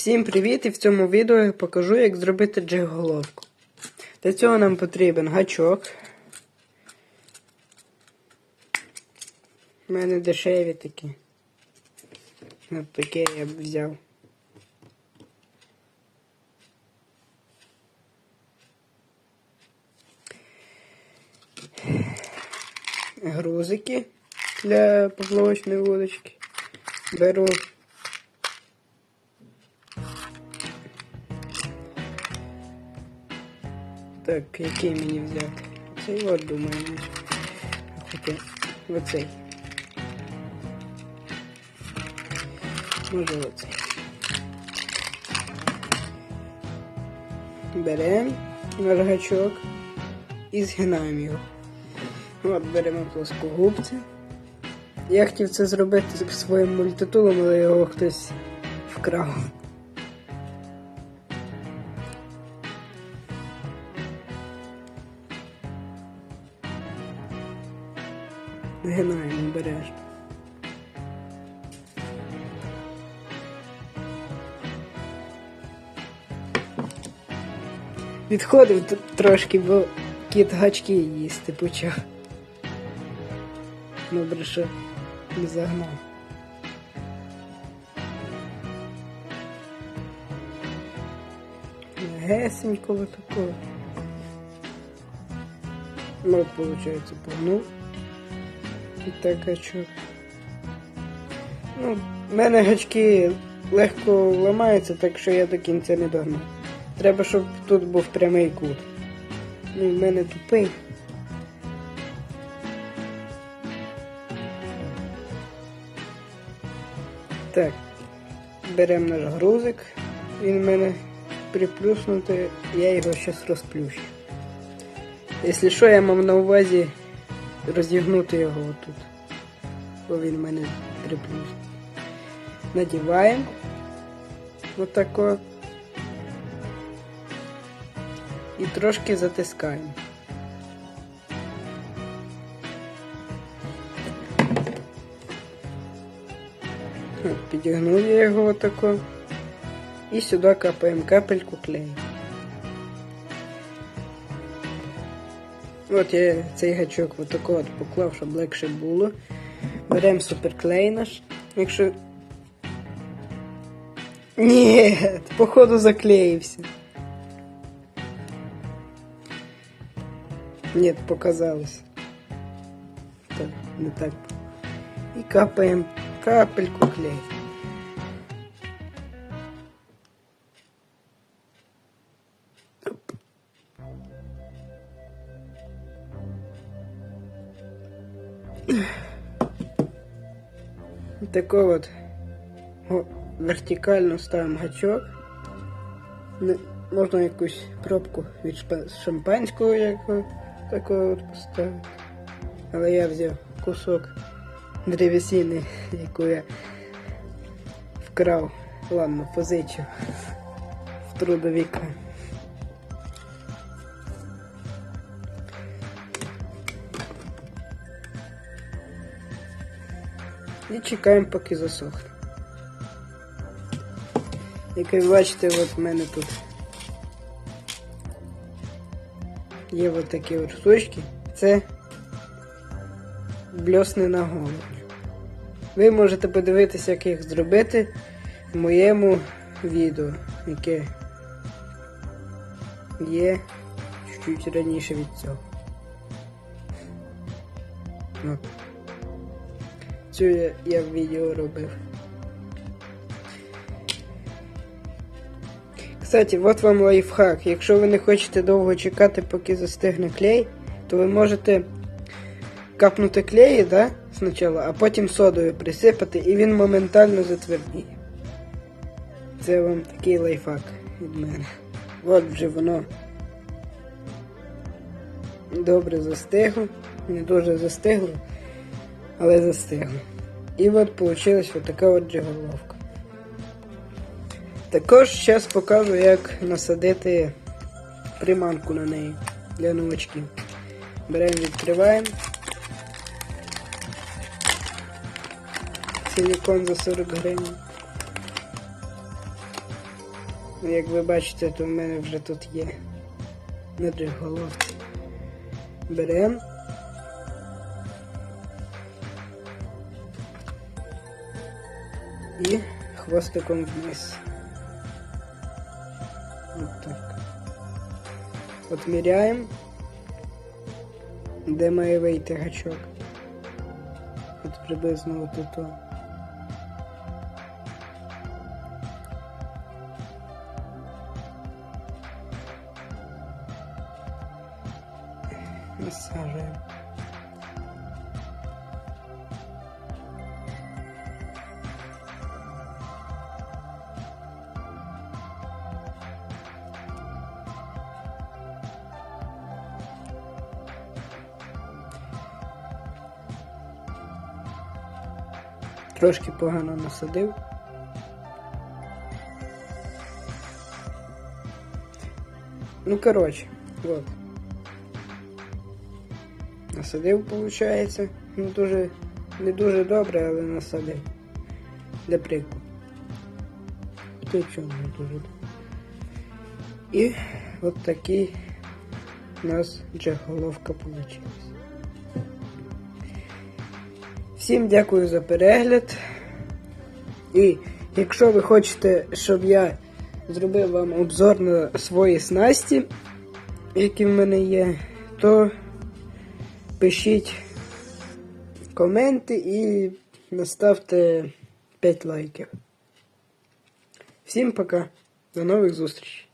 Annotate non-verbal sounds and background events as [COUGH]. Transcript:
Всім привіт! І в цьому відео я покажу, як зробити джиг-головку. Для цього нам потрібен гачок. У мене дешеві такі. От таке я б взяв. Грузики для поплавочної вудочки. Беру Так, який мені взяти? Цей от думаю. може. Оцей. Може оцей. Беремо наш і згинаємо його. От беремо плоскогубця. Я хотів це зробити своїм мультитулом, але його хтось вкрав. Згинаємо обережно. Відходив трошки, бо кіт гачки їсти почав. Добре, що не загнав. Гесенько такого. Ну, получается, погнув. І так гачок. Ну, в мене гачки легко ламаються, так що я до кінця не догнав. Треба, щоб тут був прямий кут. Ну, в мене тупий. Так, беремо наш грузик. Він в мене приплюснутий, я його зараз розплющу. Якщо що, я мав на увазі розігнути його отут. Бо він в мене приплюснутий. Надіваємо. Отако. І трошки затискаємо. Я його отако. І сюди капаємо капельку клею. От я цей гачок отако от поклав, щоб легше було. Беремо суперклей наш. Якщо. Ні, походу заклеївся. Ні, показалось. Так, не так. І капаємо капельку клею. Тако от о, вертикально ставимо гачок. Можна якусь пробку від шампанського яко, такого от поставити. Але я взяв кусок древесини, яку [LAUGHS] я вкрав, ладно, позичив [LAUGHS] в трудовіка. І чекаємо, поки засохне. Як ви бачите, от в мене тут є от такі от штучки. Це бльосни на голову. Ви можете подивитися, як їх зробити в моєму відео, яке є чуть раніше від цього. От. Цю я, я відео робив. Кстати, от вам лайфхак. Якщо ви не хочете довго чекати, поки застигне клей, то ви можете капнути клеї, да, спочатку, а потім содою присипати і він моментально затвердіє. Це вам такий лайфхак від мене. От вже воно добре застигло. Не дуже застигло, але застигло. І от вийшла от така от джиголовка. Також зараз покажу, як насадити приманку на неї для новачків. Беремо, відкриваємо. Силікон за 40 гривень. Ну, як ви бачите, то в мене вже тут є на головці. Беремо. І хвостиком вниз. От так. Отміряємо, де має вийти. От приблизно от тут. Насажуємо. Трошки погано насадив. Ну, коротше, вот. Насадив, виходить. Ну, дуже, не дуже добре, але насадив. Для прикладу. Ти чому не дуже добре. І от такий у нас джеголовка вийшла. Всім дякую за перегляд. І якщо ви хочете, щоб я зробив вам обзор на свої снасті, які в мене є, то пишіть коменти і наставте 5 лайків. Всім пока. До нових зустрічей.